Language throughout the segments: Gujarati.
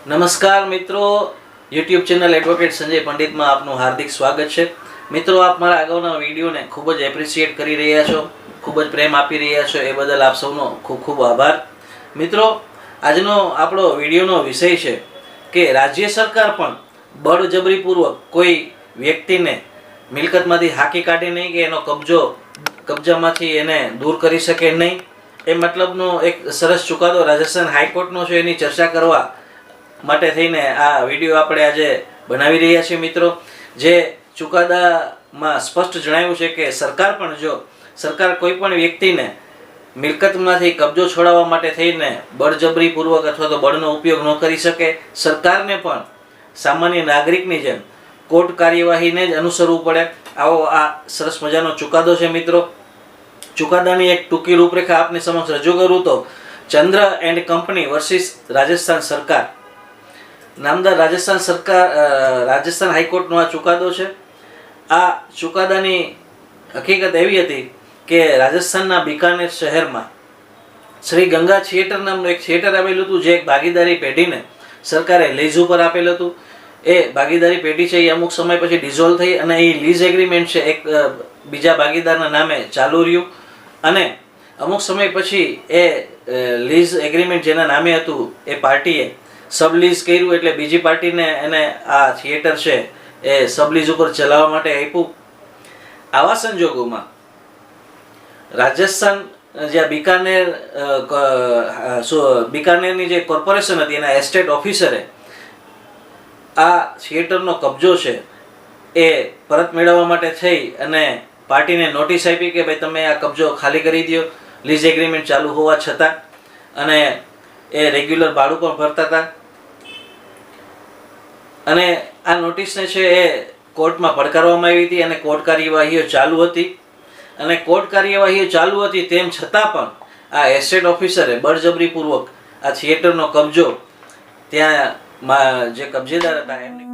નમસ્કાર મિત્રો યુટ્યુબ ચેનલ એડવોકેટ સંજય પંડિતમાં આપનું હાર્દિક સ્વાગત છે. મિત્રો, આપ મારા અગાઉના વિડીયોને ખૂબ જ એપ્રિશિએટ કરી રહ્યા છો, ખૂબ જ પ્રેમ આપી રહ્યા છો, એ બદલ આપ સૌનો ખૂબ ખૂબ આભાર. મિત્રો, આજનો આપણો વિડીયોનો વિષય છે કે રાજ્ય સરકાર પણ બળજબરીપૂર્વક કોઈ વ્યક્તિને મિલકતમાંથી હાકી કાઢી નહીં કે એનો કબજો કબજામાંથી એને દૂર કરી શકે નહીં. એ મતલબનો એક સરસ ચુકાદો રાજસ્થાન હાઈકોર્ટનો છે, એની ચર્ચા કરવા માટે થઈને આ વીડિયો આપણે આજે બનાવી રહ્યા છીએ મિત્રો. જે ચુકાદામાં સ્પષ્ટ જણાવ્યું છે કે સરકાર પણ જો સરકાર કોઈ પણ વ્યક્તિને મિલકતમાંથી કબજો છોડાવવા માટે થઈને બળજબરીપૂર્વક અથવા તો બળનો ઉપયોગ ન કરી શકે, સરકારને પણ સામાન્ય નાગરિકની જેમ કોર્ટ કાર્યવાહીને જ અનુસરવું પડે. આવો આ સરસ મજાનો ચુકાદો છે મિત્રો. ચુકાદાની એક ટૂંકી રૂપરેખા આપની સમક્ષ રજૂ કરું તો ચંદ્ર એન્ડ કંપની વર્સિસ રાજસ્થાન સરકાર નામદાર રાજસ્થાન સરકાર રાજસ્થાન હાઈકોર્ટનો આ ચુકાદો છે. આ ચુકાદાની હકીકત એવી હતી કે રાજસ્થાનના બિકાનેર શહેરમાં શ્રી ગંગા થિયેટર નામનું એક થિયેટર આવેલું હતું, જે એક ભાગીદારી પેઢીને સરકારે લીઝ ઉપર આપેલું હતું. એ ભાગીદારી પેઢી છે, એ અમુક સમય પછી ડિઝોલ્વ થઈ અને એ લીઝ એગ્રીમેન્ટ છે, એક બીજા ભાગીદારના નામે ચાલુ રહ્યું. અને અમુક સમય પછી એ લીઝ એગ્રીમેન્ટ જેના નામે હતું, એ પાર્ટીએ સબલીઝ કર્યું એટલે બીજી પાર્ટીને એને આ થિયેટર છે એ સબલીઝ ઉપર ચલાવવા માટે આપ્યું. આવા સંજોગોમાં રાજસ્થાન જ્યાં બિકાનેર બિકાનેરની જે કોર્પોરેશન હતી, એના એસ્ટેટ ઓફિસરે આ થિયેટરનો કબજો છે એ પરત મેળવવા માટે થઈ અને પાર્ટીને નોટિસ આપી કે, ભાઈ, તમે આ કબજો ખાલી કરી દો લીઝ એગ્રીમેન્ટ ચાલુ હોવા છતાં. અને એ રેગ્યુલર ભાડું પણ ભરતા હતા. અને આ નોટિસને છે એ કોર્ટમાં પડકારવામાં આવી હતી અને કોર્ટ કાર્યવાહીઓ ચાલુ હતી. અને કોર્ટ કાર્યવાહીઓ ચાલુ હતી તેમ છતાં પણ આ એસ્ટેટ ઓફિસરે બળજબરીપૂર્વક આ થિયેટરનો કબજો ત્યાં જે કબજેદાર હતા એમને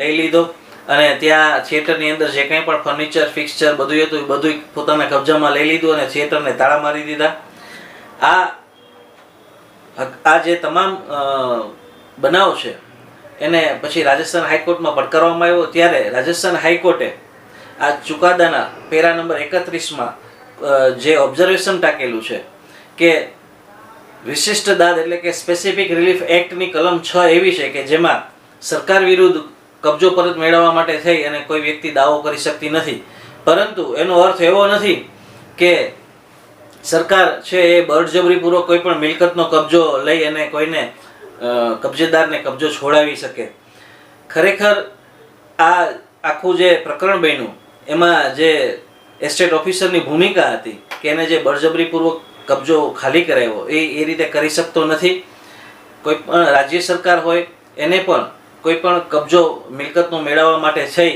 લઈ લીધો. અને ત્યાં થિયેટરની અંદર જે કંઈ પણ ફર્નિચર ફિક્સચર બધું હતું, એ બધું પોતાના કબજામાં લઈ લીધું અને થિયેટરને તાળા મારી દીધા. આ આ જે તમામ બનાવ છે, એને પછી રાજસ્થાન હાઈકોર્ટમાં પડકારવામાં આવ્યો. ત્યારે રાજસ્થાન હાઈકોર્ટે આ ચુકાદાના પેરા નંબર એકત્રીસમાં જે ઓબ્ઝર્વેશન ટાંકેલું છે કે વિશિષ્ટ દાદ એટલે કે સ્પેસિફિક રિલીફ એક્ટની કલમ છ એવી છે કે જેમાં સરકાર વિરુદ્ધ કબજો પરત મેળવવા માટે થઈ અને કોઈ વ્યક્તિ દાવો કરી શકતી નથી. પરંતુ એનો અર્થ એવો નથી કે સરકાર છે એ બળજબરીપૂર્વક કોઈ પણ મિલકતનો કબજો લઈ અને કોઈને કબજેદારને કબજો છોડાવી શકે. ખરેખર આ આખું જે પ્રકરણ બન્યું, એમાં જે એસ્ટેટ ઓફિસરની ભૂમિકા હતી કે એને જે બળજબરીપૂર્વક કબજો ખાલી કરાવ્યો એ એ રીતે કરી શકતો નથી. કોઈ પણ રાજ્ય સરકાર હોય, એને પણ કોઈ પણ કબજો મિલકતનો મેળવવા માટે છે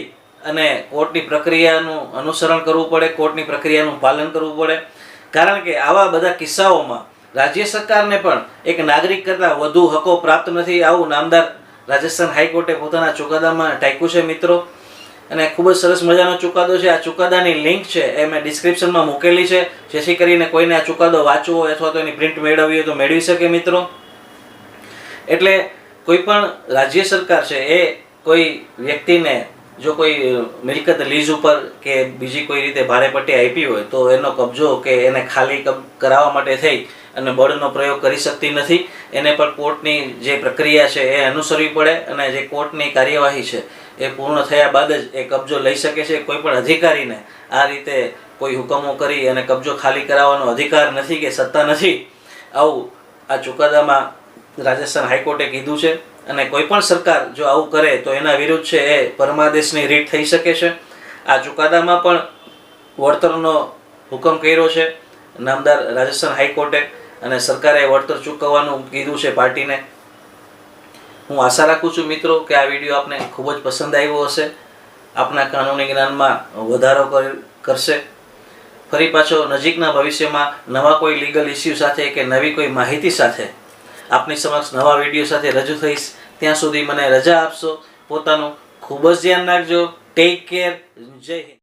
અને કોર્ટની પ્રક્રિયાનું અનુસરણ કરવું પડે, કોર્ટની પ્રક્રિયાનું પાલન કરવું પડે. કારણ કે આવા બધા કિસ્સાઓમાં રાજ્ય સરકારને પણ એક નાગરિક કરતાં વધુ હકો પ્રાપ્ત નથી. આવું નામદાર રાજસ્થાન હાઈકોર્ટે પોતાના ચુકાદામાં ટાંક્યું છે મિત્રો. અને ખૂબ જ સરસ મજાનો ચુકાદો છે. આ ચુકાદાની લિંક છે એ મેં ડિસ્ક્રિપ્શનમાં મૂકેલી છે. જેથી કરીને કોઈને આ ચુકાદો વાંચવો અથવા તો એની પ્રિન્ટ મેળવવી હોય તો મેળવી શકે મિત્રો. એટલે કોઈ પણ રાજ્ય સરકાર છે, એ કોઈ વ્યક્તિને જો કોઈ મિલકત લીઝ ઉપર કે બીજી કોઈ રીતે ભારે પટ્ટી આપી હોય, તો એનો કબજો કે એને ખાલી કરાવવા માટે થઈ અને બળનો પ્રયોગ કરી શકતી નથી, એને પણ કોર્ટની જે પ્રક્રિયા છે એ અનુસરવી પડે અને જે કોર્ટની કાર્યવાહી છે એ પૂર્ણ થયા બાદ જ એ કબજો લઈ શકે છે. કોઈ પણ અધિકારીને આ રીતે કોઈ હુકમો કરી અને કબજો ખાલી કરાવવાનો અધિકાર નથી કે સત્તા નથી, આવું આ ચુકાદામાં રાજસ્થાન હાઈકોર્ટે કીધું છે અને કોઈ પણ સરકાર જો આવું કરે તો એના વિરુદ્ધ છે એ પરમાદેશની રીટ થઈ શકે છે. આ ચુકાદામાં પણ વળતરનો હુકમ કર્યો છે. નામદાર રાજસ્થાન હાઈકોર્ટે અને સરકારે વળતર ચૂકવવાનું કીધું છે પાર્ટીને. હું આશા રાખું છું મિત્રો કે આ વીડિયો આપને ખૂબ જ પસંદ આવ્યો હશે. આપના કાનૂની જ્ઞાનમાં વધારો કર- કરશે. ફરી પાછો નજીકના ભવિષ્યમાં નવા કોઈ લીગલ ઇસ્યુ સાથે કે નવી કોઈ માહિતી સાથે આપની સમક્ષ નવા વીડિયો સાથે રજૂ થઈશ. ત્યાં સુધી મને રજા આપશો. પોતાનું ખૂબ જ ધ્યાન રાખજો. ટેક કેર જય હિન્દ.